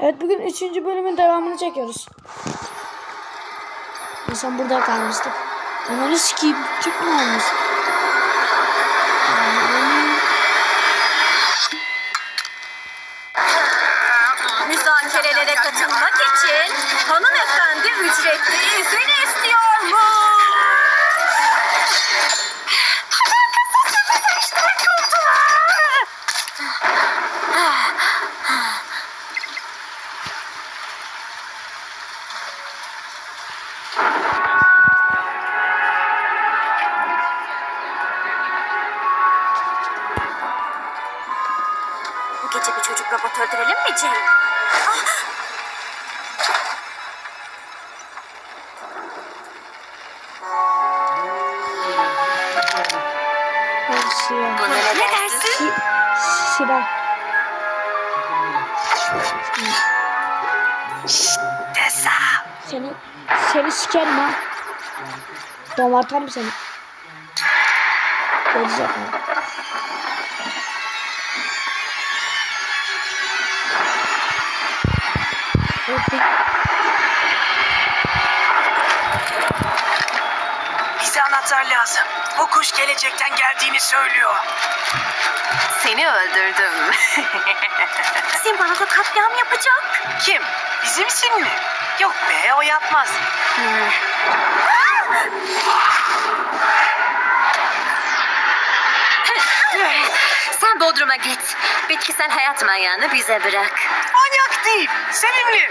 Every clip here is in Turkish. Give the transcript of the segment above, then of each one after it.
Evet bugün 3. bölümün devamını çekiyoruz. En son burada kalmıştık. Ananı sikeyim. Tüp mü olmuş? Müzakerelere katılmak için hanımefendi ücretli izin Bu gece bir çocuk robot öldürelim mi Jane? Buna ne dersin? Si silah. Tessa. Seni seni sikerim ha. Domartarım seni. Gelecek ha. Bize anahtar lazım. Bu kuş gelecekten geldiğini söylüyor. Seni öldürdüm. Sen bana da katliam yapacak. Kim? Bizimsin mi? Yok be o yapmaz. Sen Bodrum'a git. Bitkisel hayat manyağını bize bırak. Manyak değil. Sevimli.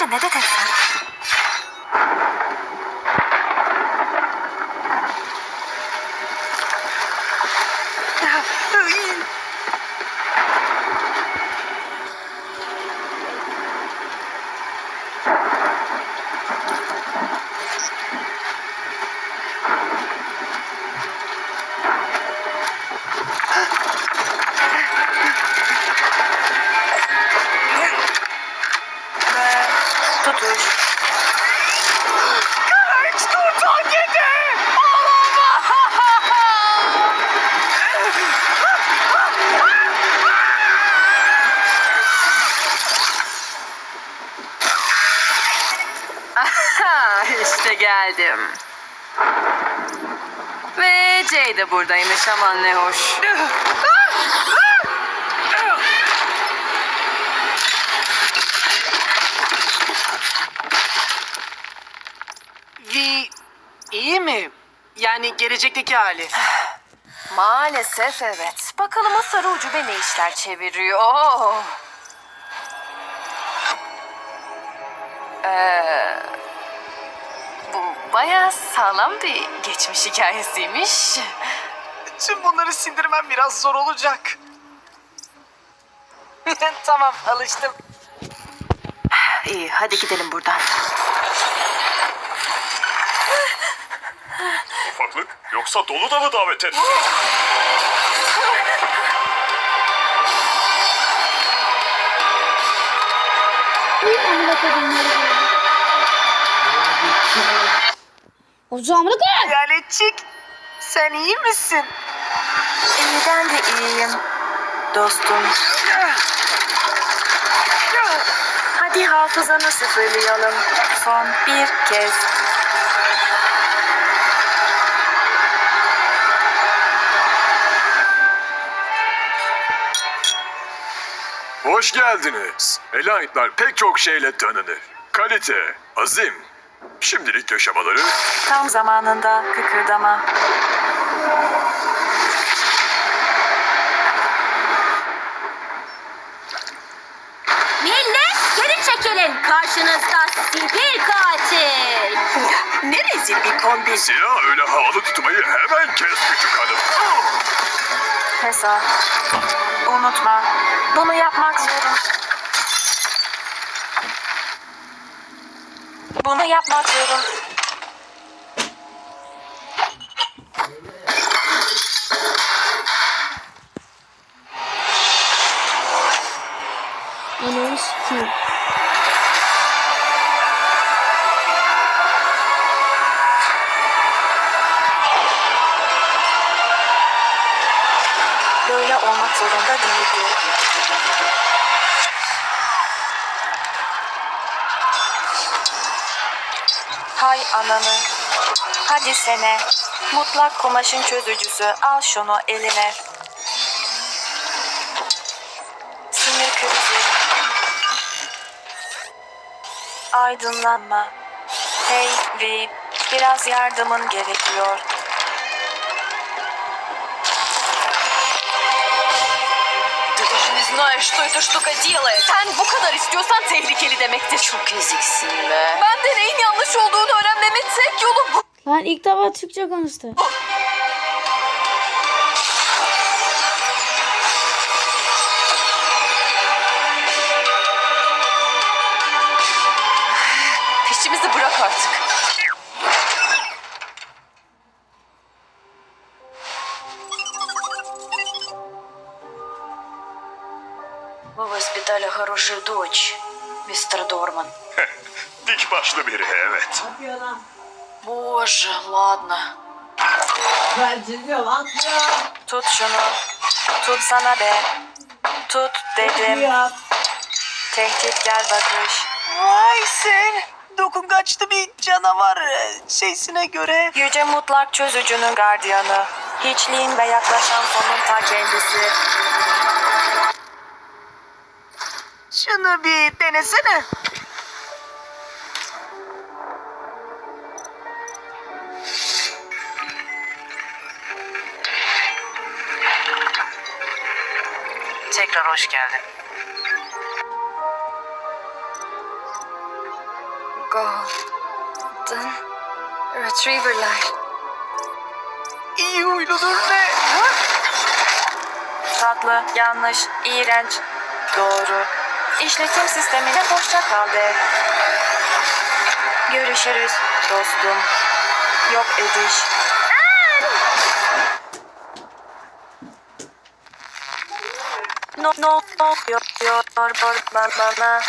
Önce ne dedin sen? Geldim. Ve Jay de buradaymış aman ne hoş. Vi iyi mi? Yani gelecekteki hali. Maalesef evet. Bakalım o sarı ucube ne işler çeviriyor. Ee, bu bayağı sağlam bir geçmiş hikayesiymiş. Tüm bunları sindirmem biraz zor olacak. tamam alıştım. İyi hadi gidelim buradan. Ufaklık yoksa dolu da mı davet et? İyi amına koyayım amına koyayım. Hayaletçik. Sen iyi misin? İyiden de iyiyim. Dostum. Hadi hafızanı sıfırlayalım. Son bir kez. Hoş geldiniz. Elanitler pek çok şeyle tanınır. Kalite, azim, şimdilik yaşamaları Tam zamanında kıkırdama. Millet geri çekilin. Karşınızda sipil katil. Ne rezil bir kombi. silah öyle havalı tutmayı hemen kes küçük hanım. Tessa. Unutma. Bunu yapmak zorun. Bunu yapma diyorum. Ananı sikiyim. Böyle olmak zorunda değil. Hay ananı. Hadi sene. Mutlak kumaşın çözücüsü. Al şunu eline. Sinir krizi. Aydınlanma. Hey Vi, biraz yardımın gerekiyor. знаешь, что эта штука делает. Sen bu kadar istiyorsan tehlikeli demektir. Çok eziksin be. Ben de neyin yanlış olduğunu öğrenmemin tek yolu bu. Lan ilk defa Türkçe konuştu. Peşimizi Вы воспитали хорошую дочь, мистер Дорман. Dik başlı biri evet. Боже, ладно. Tut şunu. Tut sana be. Tut dedim. Tehdit gel bakış. Vay sen. Dokungaçlı bir canavar e, şeysine göre. Yüce mutlak çözücünün gardiyanı. Hiçliğin ve yaklaşan sonun ta kendisi. Şunu bir denesene. Tekrar hoş geldin. Golden Retriever'lar. İyi huyludur ve... Tatlı, yanlış, iğrenç, doğru. İşletim sistemine hoşça kal de. Görüşürüz dostum. Yok ediş. No no no yor yor yor bana.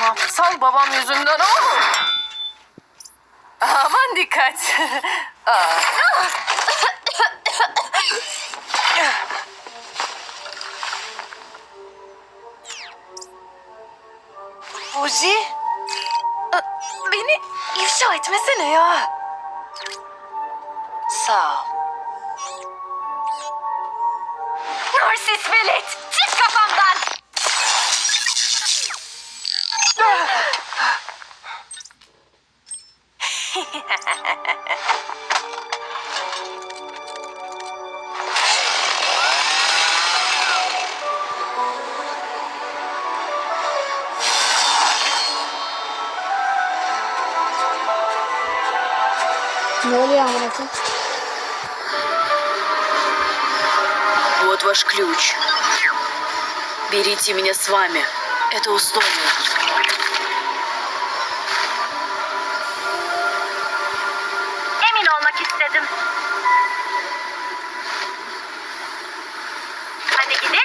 Aptal babam yüzünden o. Aman dikkat. Aa. Uzi? Beni ifşa etmesene ya. Sağ ol. Narsis velet, çık kafamdan. Ne oluyor amına? Вот ваш ключ. Берите меня с вами. Это условие. Emin olmak istedim. Hadi gidelim.